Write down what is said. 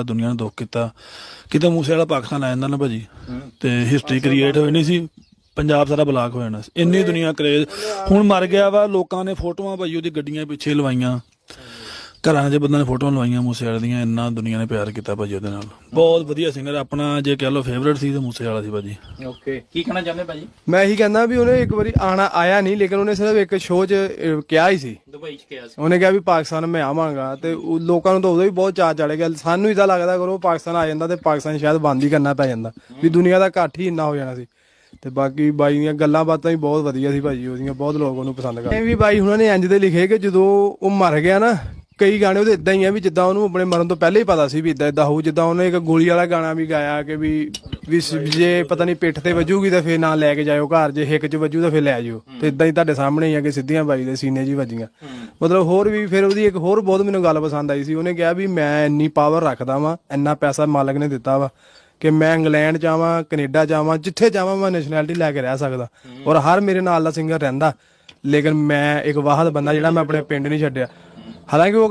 ਦੁਨੀਆ ਨੂੰ ਦੁੱਖ ਕੀਤਾ। ਕਿਤੇ ਮੂਸੇ ਵਾਲਾ ਪਾਕਿਸਤਾਨ ਆ ਜਾਂਦਾ ਨਾ ਭਾਜੀ, ਤੇ ਹਿਸਟਰੀ ਕ੍ਰੀਏਟ ਹੋਈ ਨਹੀਂ ਸੀ, ਪੰਜਾਬ ਸਾਰਾ ਬਲਾਕ ਹੋ ਜਾਣਾ ਸੀ। ਇੰਨੀ ਦੁਨੀਆ ਕਰੇਜ਼ ਹੁਣ ਮਰ ਗਿਆ ਵਾ, ਲੋਕਾਂ ਨੇ ਫੋਟੋਆਂ ਭਾਈ ਉਹਦੀ ਗੱਡੀਆਂ ਪਿੱਛੇ ਲਵਾਈਆਂ। ਘਰਾਂ 'ਚ ਬੰਦਾਂ ਨੇ ਫੋਟੋਆਂ ਲਵਾਈਆਂ ਮੂਸੇ ਵਾਲੇ ਦੀਆਂ ਇੰਨਾ ਦੁਨੀਆ ਨੇ ਪਿਆਰ ਕੀਤਾ ਭਾਜੀ ਉਹਦੇ ਨਾਲ। ਬਹੁਤ ਵਧੀਆ ਸਿੰਗਰ ਆਪਣਾ ਜੇ ਕਹਿ ਲਓ ਫੇਵਰਿਟ ਸੀ ਤੇ ਮੂਸੇ ਵਾਲਾ ਸੀ ਭਾਜੀ। ਓਕੇ ਕੀ ਕਹਿਣਾ ਚਾਹੁੰਦੇ ਭਾਜੀ? ਮੈਂ ਇਹੀ ਕਹਿੰਦਾ ਵੀ ਉਹਨੇ ਇੱਕ ਵਾਰੀ ਆਣਾ ਆਇਆ ਨਹੀਂ ਲੇਕਿਨ ਉਹਨੇ ਸਿਰਫ ਇੱਕ ਸ਼ੋਅ 'ਚ ਅਹ, ਕਿਹਾ ਹੀ ਸੀ। ਦੁਬਈ ਚ ਕਿਹਾ ਸੀ। ਉਹਨੇ ਕਿਹਾ ਵੀ ਪਾਕਿਸਤਾਨ ਮੈਂ ਆਵਾਂਗਾ ਤੇ ਉਹ ਲੋਕਾਂ ਨੂੰ ਤਾਂ ਉਦੋਂ ਵੀ ਬਹੁਤ ਚਾਅ ਚੜ੍ਹ ਗਿਆ। ਸਾਨੂੰ ਇਦਾਂ ਲੱਗਦਾ ਕਰੋ ਪਾਕਿਸਤਾਨ ਆ ਜਾਂਦਾ ਤੇ ਪਾਕਿਸਤਾਨ ਸ਼ਾਇਦ ਬੰਦ ਹੀ ਕਰਨਾ ਪੈ ਜਾਂਦਾ। ਵੀ ਦੁਨੀਆ ਦਾ ਘੱਟ ਹੀ ਇੰਨਾ ਹੋ ਜਾਣਾ ਸੀ। ਤੇ ਬਾਕੀ ਬਾਈ ਦੀਆਂ ਗੱਲਾਂ ਬਾਤਾਂ ਵੀ ਬਹੁਤ ਵਧੀਆ ਸੀ ਭਾਜੀ ਉਹਦੀਆਂ ਬਹੁਤ ਲੋਕ ਉਹਨੂੰ ਪਸੰਦ ਕਰਦੇ। ਇਹ ਵੀ ਬਾਈ ਉਹਨਾਂ ਨੇ ਇੰਜ ਦੇ ਲਿਖੇ ਕਿ ਜਦੋਂ ਉਹ ਮਰ ਗਿਆ ਨਾ ਕਈ ਗਾਣੇ ਉਹਦੇ ਇਦਾਂ ਹੀ ਆ ਵੀ ਜਿੱਦਾਂ ਉਹਨੂੰ ਆਪਣੇ ਮਰਨ ਤੋਂ ਪਹਿਲਾਂ ਹੀ ਪਤਾ ਸੀ ਵੀ ਇਦਾਂ ਇਦਾਂ ਹੋਊ, ਜਿੱਦਾਂ ਉਹਨੇ ਇੱਕ ਗੋਲੀ ਵਾਲਾ ਗਾਣਾ ਵੀ ਗਾਇਆ ਕਿ ਵੀ ਵੀ ਸ- ਜੇ ਪਤਾ ਨਹੀਂ ਪਿੱਠ ਤੇ ਵੱਜੂਗੀ ਤਾਂ ਫੇਰ ਨਾ ਲੈ ਕੇ ਜਾਇਓ ਘਰ, ਜੇ ਹਿੱਕ 'ਚ ਵੱਜੂ ਤਾਂ ਫੇਰ ਲੈ ਜਾਇਓ। ਤੇ ਇਦਾਂ ਹੀ ਤੁਹਾਡੇ ਸਾਹਮਣੇ ਹੀ ਆ ਕਿ ਸਿੱਧੀਆਂ ਬਾਈ ਦੇ ਸੀਨੇ 'ਚ ਹੀ ਵੱਜੀਆਂ। ਮਤਲਬ ਹੋਰ ਵੀ ਫਿਰ ਉਹਦੀ ਇੱਕ ਹੋਰ ਬਹੁਤ ਮੈਨੂੰ ਗੱਲ ਪਸੰਦ ਆਈ ਸੀ, ਉਹਨੇ ਕਿਹਾ ਵੀ ਮੈਂ ਇੰਨੀ ਪਾਵਰ ਰੱਖਦਾ ਵਾਂ, ਇੰਨਾ ਪੈਸਾ ਮਾਲਕ ਨੇ ਦਿੱਤਾ ਵਾ, ਕਿ ਮੈਂ ਇੰਗਲੈਂਡ ਜਾਵਾਂ, ਕੈਨੇਡਾ ਜਾਵਾਂ, ਜਿੱਥੇ ਜਾਵਾਂ ਮੈਂ ਨੈਸ਼ਨੈਲਿਟੀ ਲੈ ਕੇ ਰਹਿ ਸਕਦਾ। ਔਰ ਹਰ ਮੇਰੇ ਨਾਲ ਦਾ ਸਿੰਗਰ ਰਹਿੰਦਾ, ਲੇਕਿਨ ਮੈਂ ਇੱਕ ਵਾਹਦ ਬੰਦਾ ਜਿਹੜਾ ਮੈਂ ਆਪਣੇ ਪਿੰਡ ਨਹੀਂ ਛੱਡਿਆ। ਹਾਲਾਂਕਿ ਉਹ ਅਗਰ